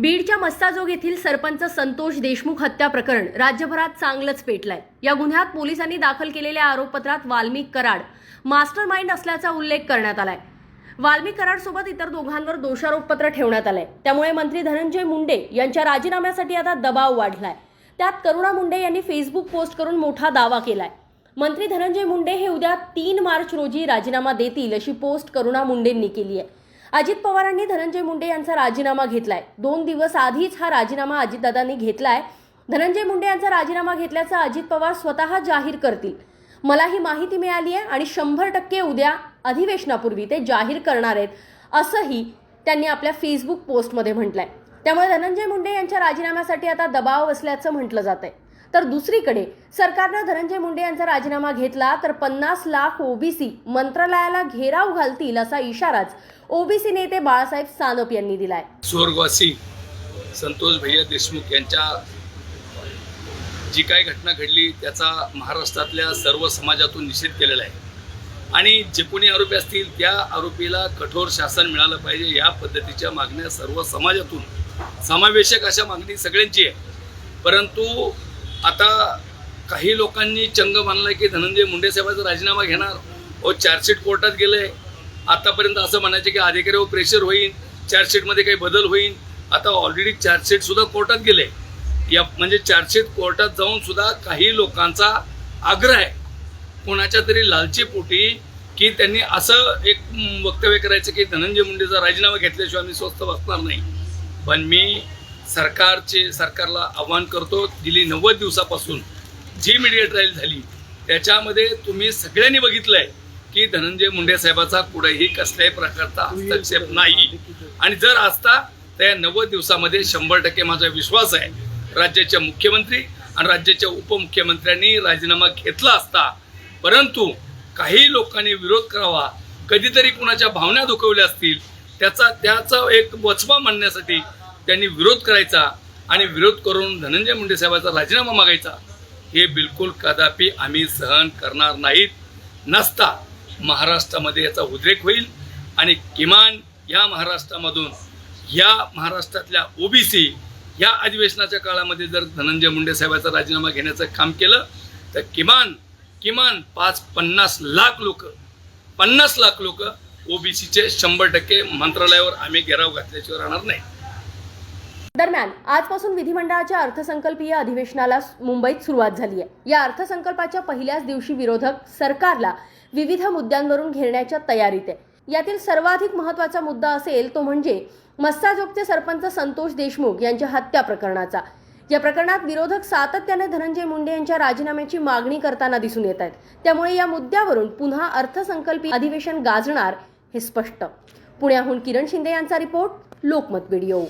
बीडच्या मस्ताजोग येथील सरपंच संतोष देशमुख हत्या प्रकरण राज्यभरात चांगलंच पेटलंय. या गुन्ह्यात पोलिसांनी दाखल केलेल्या आरोपपत्रात वाल्मिक कराड मास्टर माइंड असल्याचा उल्लेख करण्यात आलाय. वाल्मिक कराड सोबत इतर दोघांवर दोषारोपपत्र ठेवण्यात आलंय. त्यामुळे मंत्री धनंजय मुंडे यांच्या राजीनाम्यासाठी आता दबाव वाढलाय. त्यात करुणा मुंडे यांनी फेसबुक पोस्ट करून मोठा दावा केलाय. मंत्री धनंजय मुंडे हे उद्या तीन मार्च रोजी राजीनामा देतील अशी पोस्ट करुणा मुंडेंनी केली आहे अजित पवारांनी धनंजय मुंडे यांचा राजीनामा घेतलाय. दोन दिवस आधीच हा राजीनामा अजितदादांनी घेतलाय. धनंजय मुंडे यांचा राजीनामा घेतल्याचं अजित पवार स्वतः जाहीर करतील. मला ही माहिती मिळाली आहे आणि शंभर टक्के उद्या अधिवेशनापूर्वी ते जाहीर करणार आहेत असंही त्यांनी आपल्या फेसबुक पोस्टमध्ये म्हटलंय. त्यामुळे धनंजय मुंडे यांच्या राजीनाम्यासाठी आता दबाव असल्याचं म्हटलं जात आहे तर दुसरीकडे सरकारनं धनंजय मुंडे यांचा राजीनामा घेतला तर पन्नास लाख ओबीसी मंत्रालयाला घेराव घालतील असा इशाराच ओबीसी नेते बाळासाहेब सानप यांनी दिलाय. स्वर्गवासी संतोष भैया देशमुख यांच्या जी काही घटना घडली त्याचा महाराष्ट्रातल्या सर्व समाजातून निषेध केलेला आहे. आणि जे कोणी आरोपी असतील त्या आरोपीला कठोर शासन मिळालं पाहिजे या पद्धतीच्या मागण्या सर्व समाजातून. समावेशक अशा मागणी सगळ्यांची आहे. परंतु आता काही लोकांनी चंग मानला की धनंजय मुंडे साहेबाचा राजीनामा घेणार. व चार्जशीट कोर्टात गेलंय. आतापर्यंत असं म्हणायचे की अधिकाऱ्यावर प्रेशर होईल चार्जशीटमध्ये काही बदल होईल आता ऑलरेडी चार्जशीट सुद्धा कोर्टात गेले या म्हणजे चार्जशीट कोर्टात जाऊन सुद्धा काही लोकांचा आग्रह आहे. कोणाच्या तरी लालची पोटी की त्यांनी असं एक वक्तव्य करायचं की धनंजय मुंडेचा राजीनामा घेतल्याशिवाय आम्ही स्वस्त बसणार नाही. पण मी सरकारचे सरकारला आव्हान करतो. गेली नव्वद दिवसापासून जी मीडिया ट्रायल झाली त्याच्यामध्ये तुम्ही सगळ्यांनी बघितलं आहे की धनंजय मुंडे साहेबाचा कुठेही कसल्याही प्रकारचा हस्तक्षेप नाही. आणि जर असता तर या नव्वद दिवसामध्ये शंभर टक्के माझा विश्वास आहे राज्याचे मुख्यमंत्री आणि राज्याच्या उपमुख्यमंत्र्यांनी राजीनामा घेतला असता परंतु काही लोकांनी विरोध करावा कधीतरी कुणाच्या भावना दुखवल्या असतील त्याचा त्याचा एक वचपा मांडण्यासाठी त्यांनी विरोध करायचा आणि विरोध करून धनंजय मुंडे साहेबाचा राजीनामा मागायचा हे बिलकुल कदापि आम्ही सहन करणार नाहीत. नसता महाराष्ट्रामध्ये याचा उद्रेक होईल आणि किमान या महाराष्ट्रामधून या महाराष्ट्रातल्या ओबीसी या अधिवेशनाच्या काळामध्ये जर धनंजय मुंडे साहेबाचा राजीनामा घेण्याचं काम केलं तर किमान किमान पाच पन्नास लाख लोक पन्नास लाख लोक ओबीसीचे शंभर टक्के मंत्रालयावर आम्ही घेराव घातल्याशिवाय राहणार नाही. दरम्यान आजपासून विधिमंडळाच्या अर्थसंकल्पीय अधिवेशनाला मुंबईत सुरुवात झाली आहे. या अर्थसंकल्पाच्या पहिल्याच दिवशी विरोधक सरकारला विविध मुद्द्यांवरून घेरण्याच्या तयारीत आहे. यातील सर्वाधिक महत्त्वाचा मुद्दा असेल तो म्हणजे मस्साजोगचे सरपंच संतोष देशमुख यांच्या हत्या प्रकरणाचा. या प्रकरणात विरोधक सातत्याने धनंजय मुंडे यांच्या राजीनाम्याची मागणी करताना दिसून येत आहेत. त्यामुळे या मुद्द्यावरून पुन्हा अर्थसंकल्पीय अधिवेशन गाजणार हे स्पष्ट. पुण्याहून किरण शिंदे यांचा रिपोर्ट लोकमत व्हिडिओ.